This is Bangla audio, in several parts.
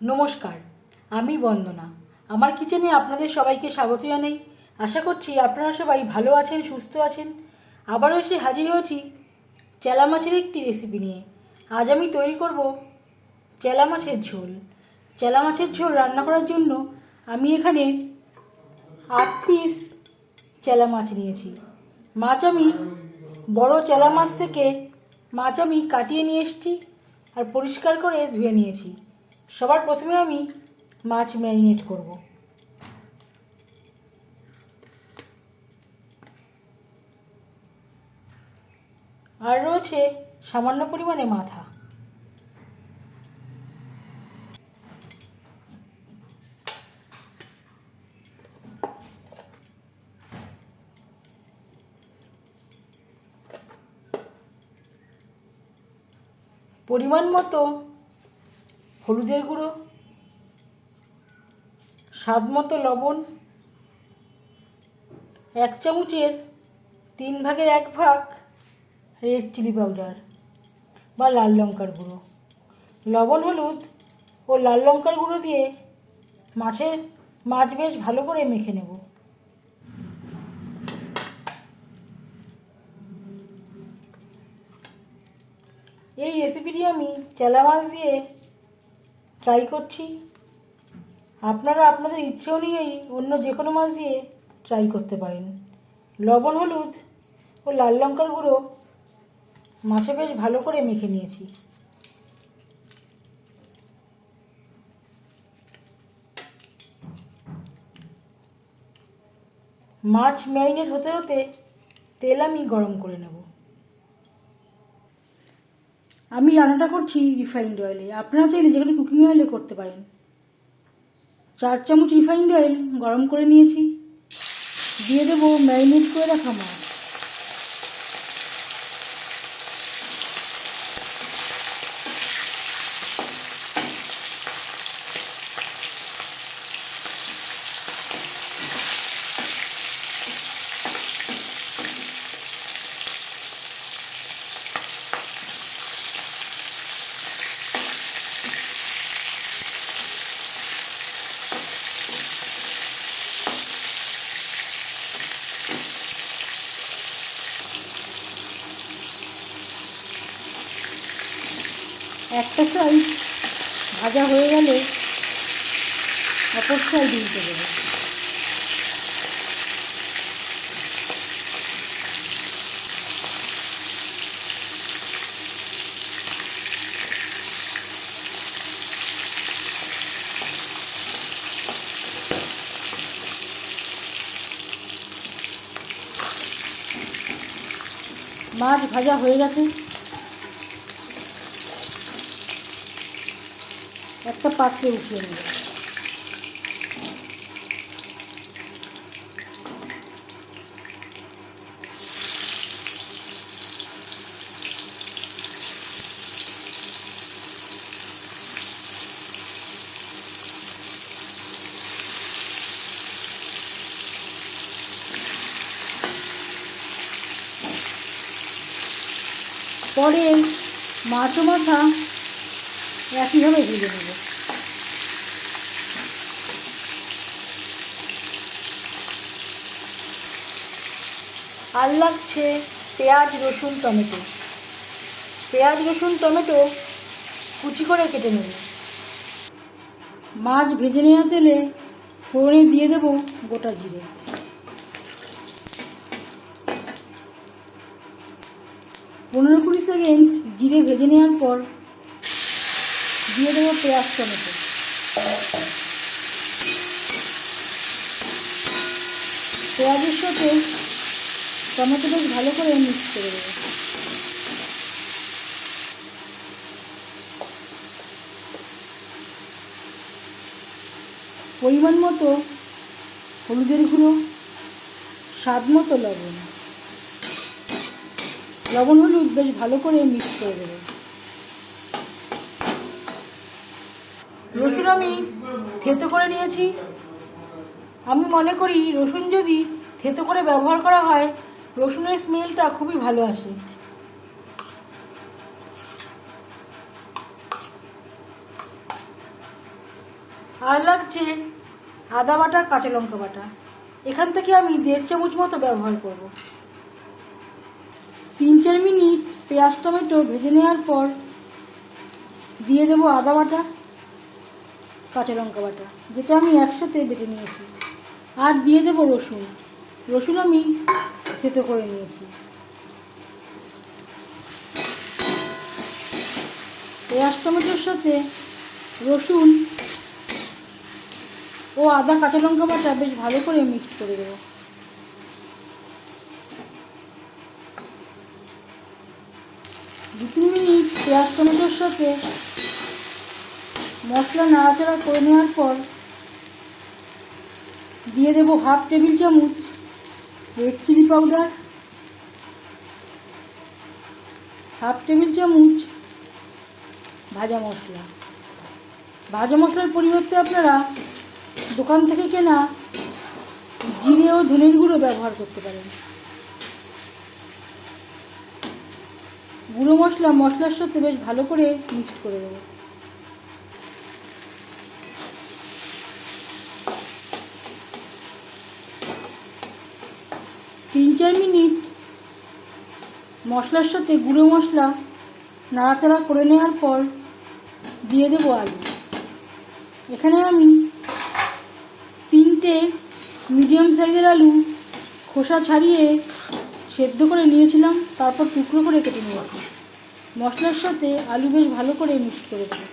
নমস্কার, আমি বন্দনা। আমার কিচেনে আপনাদের সবাইকে স্বাগত জানাই। আশা করছি আপনারা সবাই ভালো আছেন, সুস্থ আছেন। আবারও এসে হাজির হয়েছি চেলা মাছের একটি রেসিপি নিয়ে। আজ আমি তৈরি করব চেলা মাছের ঝোল। চেলা মাছের ঝোল রান্না করার জন্য আমি এখানে আট পিস চেলা মাছ নিয়েছি। মাছ আমি বড় চেলা মাছ থেকে মাছ আমি কাটিয়ে নিয়ে এসেছি আর পরিষ্কার করে ধুয়ে নিয়েছি। সবার প্রথমে আমি মাছ ম্যারিনেট করব। আর রয়েছে সামান্য পরিমাণে মাথা। পরিমাণ মতো হলুদের গুঁড়ো, স্বাদ মতো লবণ, এক চামচের তিন ভাগের এক ভাগ রেড চিলি পাউডার বা লাল লঙ্কার গুঁড়ো। লবণ, হলুদ ও লাল লঙ্কার গুঁড়ো দিয়ে মাছের মাছ বেশ ভালো করে মেখে নেব। এই রেসিপিটি আমি চেলা মাছ দিয়ে ট্রাই করছি। আপনারা আপনাদের ইচ্ছে অনুযায়ী অন্য যে কোনো মাছ দিয়ে ট্রাই করতে পারেন। লবণ, হলুদ ও লাল লঙ্কার গুঁড়ো মাছে বেশ ভালো করে মেখে নিয়েছি। মাছ ম্যারিনেট হতে হতে তেল আমি গরম করে নেব। আমি রান্নাটা করছি রিফাইন্ড অয়েলে আপনারা চাইলে যেখানে কুকিং অয়েলে করতে পারেন। চার চামচ রিফাইন্ড অয়েল গরম করে নিয়েছি। দিয়ে দেবো ম্যারিনেট করে রাখা মাছ একটা সাইড ভাজা হয়ে গেলে অপর সাইড উল্টে দেবো। মাছ ভাজা হয়ে গেছে। একটা পাত্রে উঠিয়ে নেব। পরে মাছ মাথা একইভাবে ভেজে নেব? আর লাগছে পেঁয়াজ, রসুন, টমেটো। পেঁয়াজ, রসুন, টমেটো কুচি করে কেটে নেব। মাছ ভেজে নেওয়া তেলে ফোড়নে দিয়ে দেব গোটা জিরে। পনেরো কুড়ি সেকেন্ড জিরে ভেজে নেওয়ার পর দিয়ে দেবো পেঁয়াজ টমেটো। পেঁয়াজের সাথে টমেটো বেশ ভালো করে মিক্স করে দেবো। পরিমাণ মতো হলুদের গুঁড়ো, স্বাদ মতো লবণ। লবণ হলুদ বেশ ভালো করে মিক্স করে দেবো। রসুন আমি থেতো করে নিয়েছি। আমি মনে করি রসুন যদি থেতো করে ব্যবহার করা হয়, রসুনের স্মেলটা খুবই ভালো আসে। আর লাগছে আদা বাটা, কাঁচা লঙ্কা বাটা। এখান থেকে আমি দেড় চামচ মতো ব্যবহার করব। তিন চার মিনিট পেঁয়াজ, টমেটো ভেজে নেওয়ার পর দিয়ে দেবো আদা বাটা। কাঁচা লঙ্কা বাটা, যেটা আমি একসাথে বেটে নিয়েছি। আর দিয়ে দেবো রসুন। রসুন আমি থেতো করে নিয়েছি। পেঁয়াজ, টমেটোর সাথে রসুন ও আদা কাঁচা লঙ্কা বাটা বেশ ভালো করে মিক্সড করে দেবো। দু তিন মিনিট পেঁয়াজ, টমেটোর সাথে মশলা নাড়াচাড়া করে নেওয়ার পর দিয়ে দেবো হাফ টেবিল চামচ red chilli powder half table চামচ ভাজা মশলা। ভাজা মশলার পরিবর্তে আপনারা দোকান থেকে কেনা জিরে ও ধনের গুঁড়ো ব্যবহার করতে পারেন। গুঁড়ো মশলা মশলার সাথে বেশ ভালো করে মিক্সড করে দেবো তিন চার মিনিট মশলার সাথে গুঁড়ো মশলা নাড়াচাড়া করে নেওয়ার পর দিয়ে দেবো আলু। এখানে আমি তিনটে মিডিয়াম সাইজের আলু খোসা ছাড়িয়ে সেদ্ধ করে নিয়েছিলাম, তারপর টুকরো করে কেটে নিয়েছি মশলার সাথে আলু বেশ ভালো করে মিক্স করে দেবো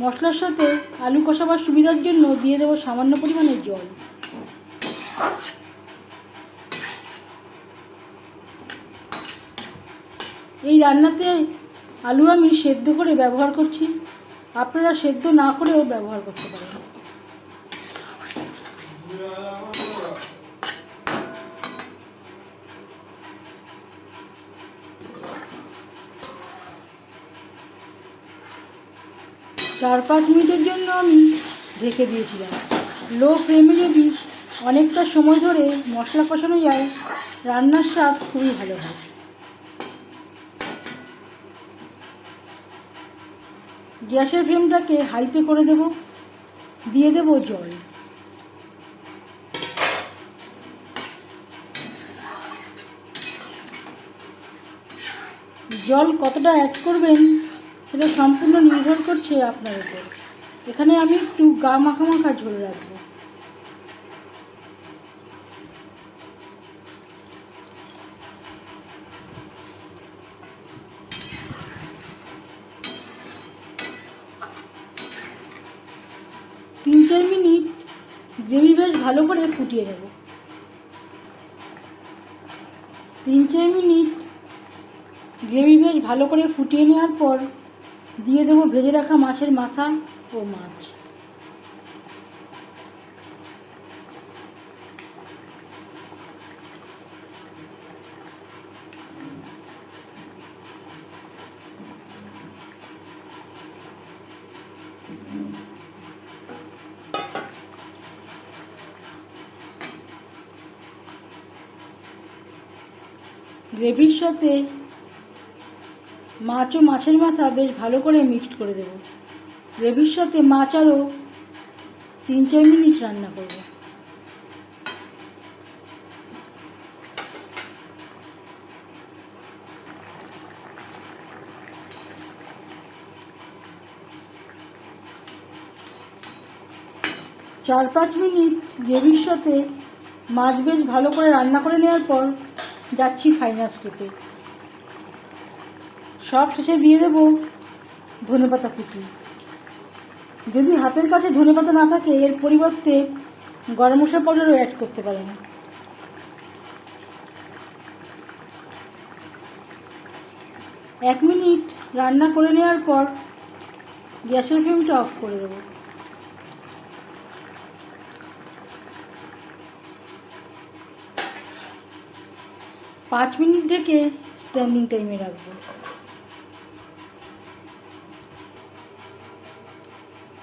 মশলার সাথে আলু কষাবার সুবিধার জন্য দিয়ে দেবো সামান্য পরিমাণের জল। এই রান্নাতে আলু আমি সেদ্ধ করে ব্যবহার করছি। আপনারা সেদ্ধ না করেও ব্যবহার করতে পারেন। চার পাঁচ মিনিটের জন্য আমি ঢেকে দিয়েছিলাম। লো ফ্লেমে যদি অনেকটা সময় ধরে মশলা কষানো যায়, রান্নার স্বাদ খুবই ভালো হয়। গ্যাসের ফ্লেমটাকে হাইতে করে দেব, দিয়ে দেব জল। জল কতটা অ্যাড করবেন সেটা সম্পূর্ণ নির্ভর করছে আপনার উপর। এখানে আমি একটু গা মাখা মাখা ঝোল রাখব। তিন চার মিনিট গ্রেভি বেশ ভালো করে ফুটিয়ে নেব। তিন চার মিনিট গ্রেভি বেশ ভালো করে ফুটিয়ে নেওয়ার পর দিয়ে দেবো ভেজে রাখা মাছের মাথা ও মাছ। গ্রেভির সাথে মাছ ও মাছের মাথা বেশ ভালো করে মিক্সড করে দেব। গ্রেভির সাথে মাছ আরও তিন চার মিনিট রান্না করব। চার পাঁচ মিনিট গ্রেভির সাথে মাছ বেশ ভালো করে রান্না করে নেওয়ার পর যাচ্ছি ফাইনাল স্টেপে সব শেষে দিয়ে দেব ধনেপাতা কুচি। যদি হাতের কাছে ধনেপাতা না থাকে, এর পরিবর্তে গরম মশলা পাউডারও অ্যাড করতে পারেন। এক মিনিট রান্না করে নেওয়ার পর গ্যাসের ফ্লেমটা অফ করে দেবো। পাঁচ মিনিট ঢেকে স্ট্যান্ডিং টাইমে রাখব।